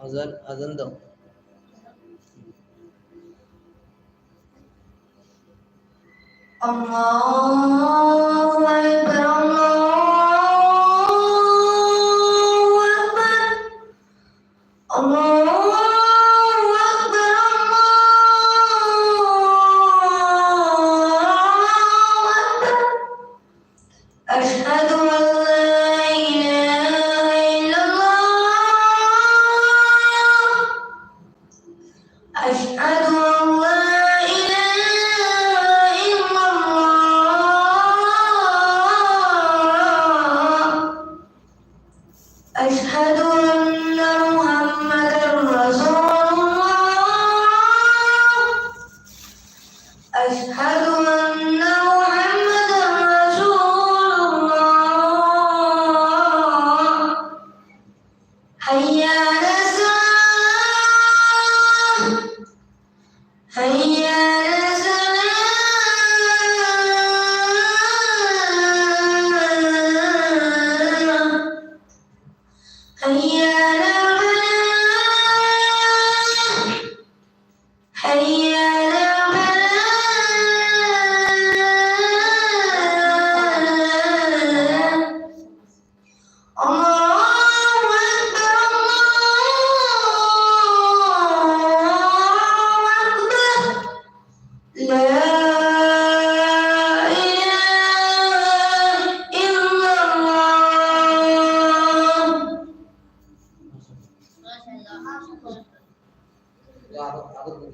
azan azandım. Allah കല്യാണ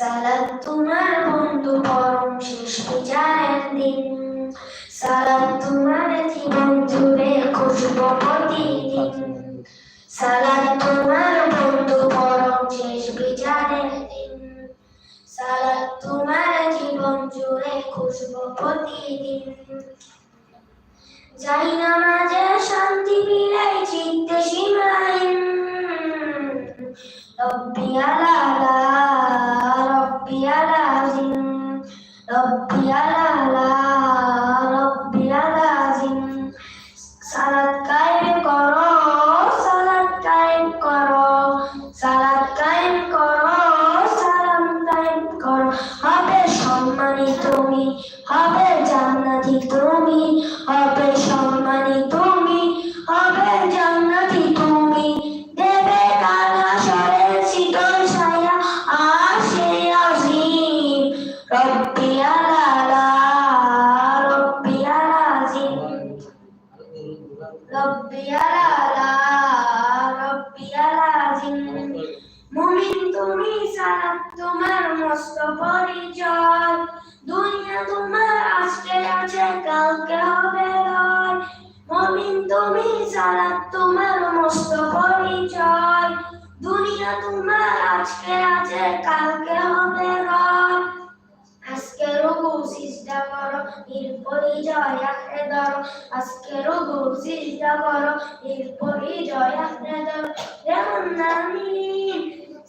সালাদ তোমার বন্ধু পরম শেষ বিচারের দিন। সালাদ তোমার জীবন জুড়ে খুশবু প্রতিদিন। সালাদ তোমার বন্ধু পরম শেষ বিচারের দিন। সালাদ তোমার জীবন জুড়ে খুশবু প্রতিদিন। যাই তুমি হবে সম্মানী তুমি হবে জান্নাতি তুমি। দেবে কানা সরে শীতল ছায়া সালাত তোমার আজকে আছে, কালকে হবে লয় আজকে রঘু সিজদা করো এর পরিচয় আঁকড়ে ধরো। আজকে রঘু সিজদা করো এর পরিচয় আঁকড়ে ধরো। যেমন নামিন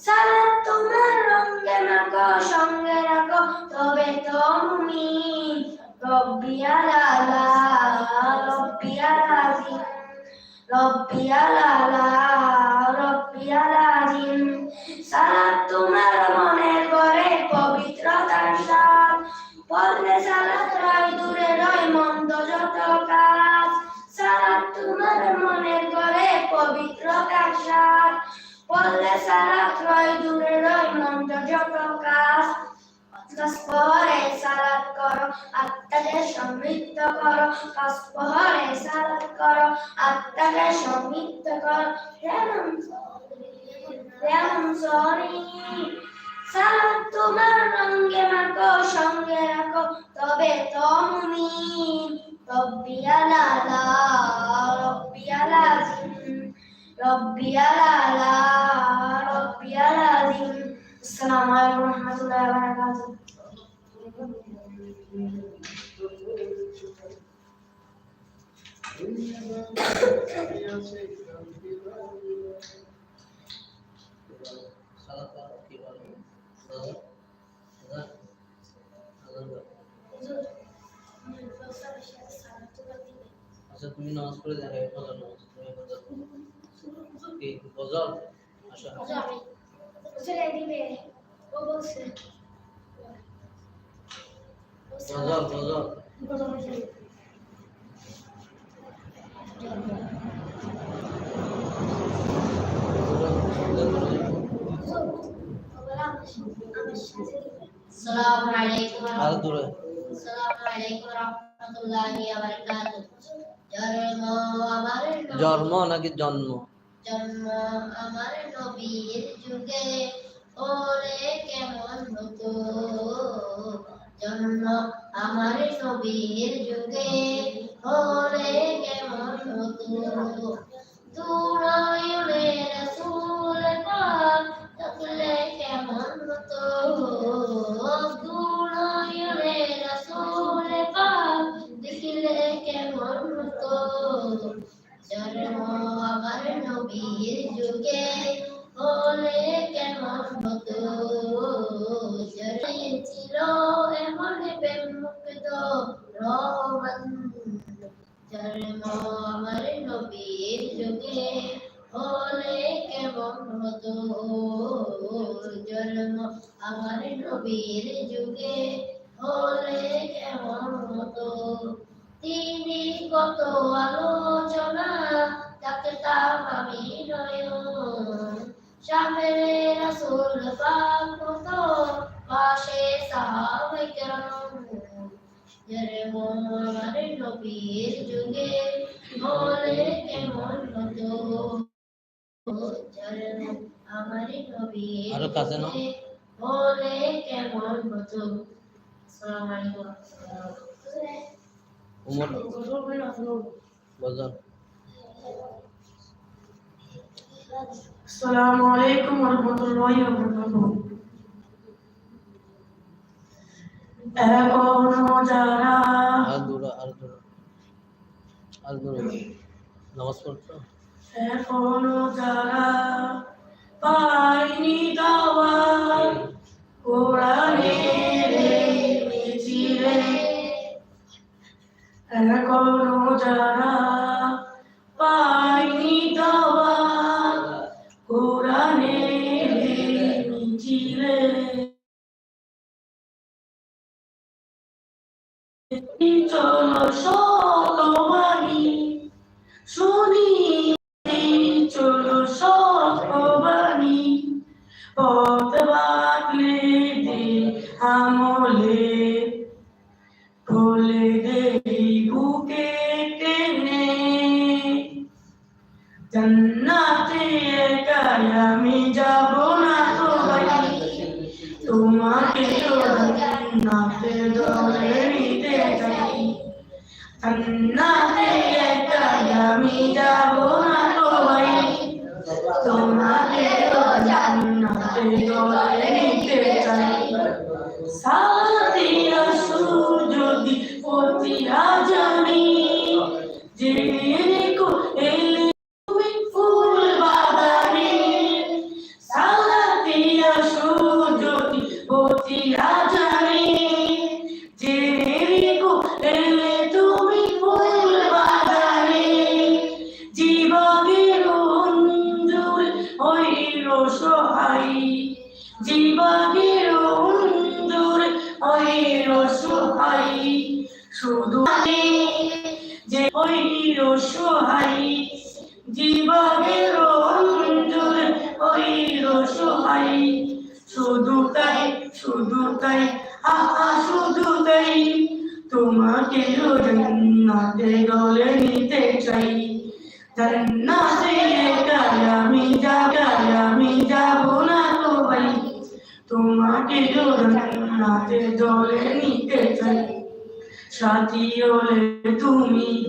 সালাত তোমার রঙে মাখো, সঙ্গে রাখো, তবে তো তো মুমিন রব্বিয়াল আলা রব্বিয়াল আজিম সালাত তোমার মনের করে পবিত্রতার সাথ পড়লে সালাত রয় দূরে রয় মন্দ যত কাজ। সালাত, তোমার মনের করে পবিত্রতার সাথ পড়লে সালাত রয় দূরে রয় মন্দ যত কাজ। পরে সালাত করো, আত্মাকে সমৃদ্ধ করো। কাজ পরে সালাত করো, আত্মাকে সমৃদ্ধ করো। যেমন যেমন সরি সালাত তোমার রঙ্গে মাখো, সঙ্গে রাখো। তবে তো মুমিন রব্বিয়াল আলা রব্বিয়াল আজিম রব্বিয়াল আলা রব্বিয়াল আজিম আসসালামু আলাইকুম বারাকাতুহু। আচ্ছা তুমি নামাজ পড়ে দেখো ফজর নামাজ তুমি ফজর কি ফজর আচ্ছা ফজর ফজর السلام عليكم আর ورحمة দূরে السلام عليكم ورحمة الله وبركاته জন্ম আমার নবী- জন্ম নাকি জন্ম জন্ম আমার নবীর যুগে ওরে কেমন হতো জন্ম আমার নবীর যুগে ওরে কেমন হতো দুরায়ুরে রসুল পাক থাকলে জন্ম আমার নবীর যুগে হলে কেমন নবীর যুগে হলে কেমন হতো? তিনি কত আলোচনা ডাকতাম আমি নয়ন। সামনে রাসূল পাক মতো পাশে কেরাম আমার নবীর যুগে হলে কেমন হতো? আমার নবীর আরও কাছে নাও। হলে কেমন হতো? আসসালামু আলাইকুম উমর বজন আসসালামু আলাইকুম ওয়া রাহমাতুল্লাহি ওয়া বারাকাতুহু। এখনও যারা আর দূরে আর দূরে আর দূরে নামাজ পড়ছো? এখনও যারা পাইনি মিছিলে এখনও যারা পাইনি দাওয়াত কোরআনের এই মিছিলে চলো শতবাণী শুনি চলো শতবাণী পথ জান্নাতে একাই আমি যাব না তো ভাই তোমাকে তো জান্নাতে ধরে নিতে চাই সাথিয়া যদি পতিয়া জানি জেনে কো জীবনের অন্দর ওই রসহাই শুধু যে ওই রসহাই জীবনের অন্দর ওই রসহাই শুধু তাই শুধু তাই আহা শুধু তাই, তোমাকে জান্নাতে গলে নিতে চাই। জান্নাতে একাই আমি যাব আমি যাব না তো ভাই তোমাকে জান্নাতে দলে নিতে চাই সাথী হলে তুমি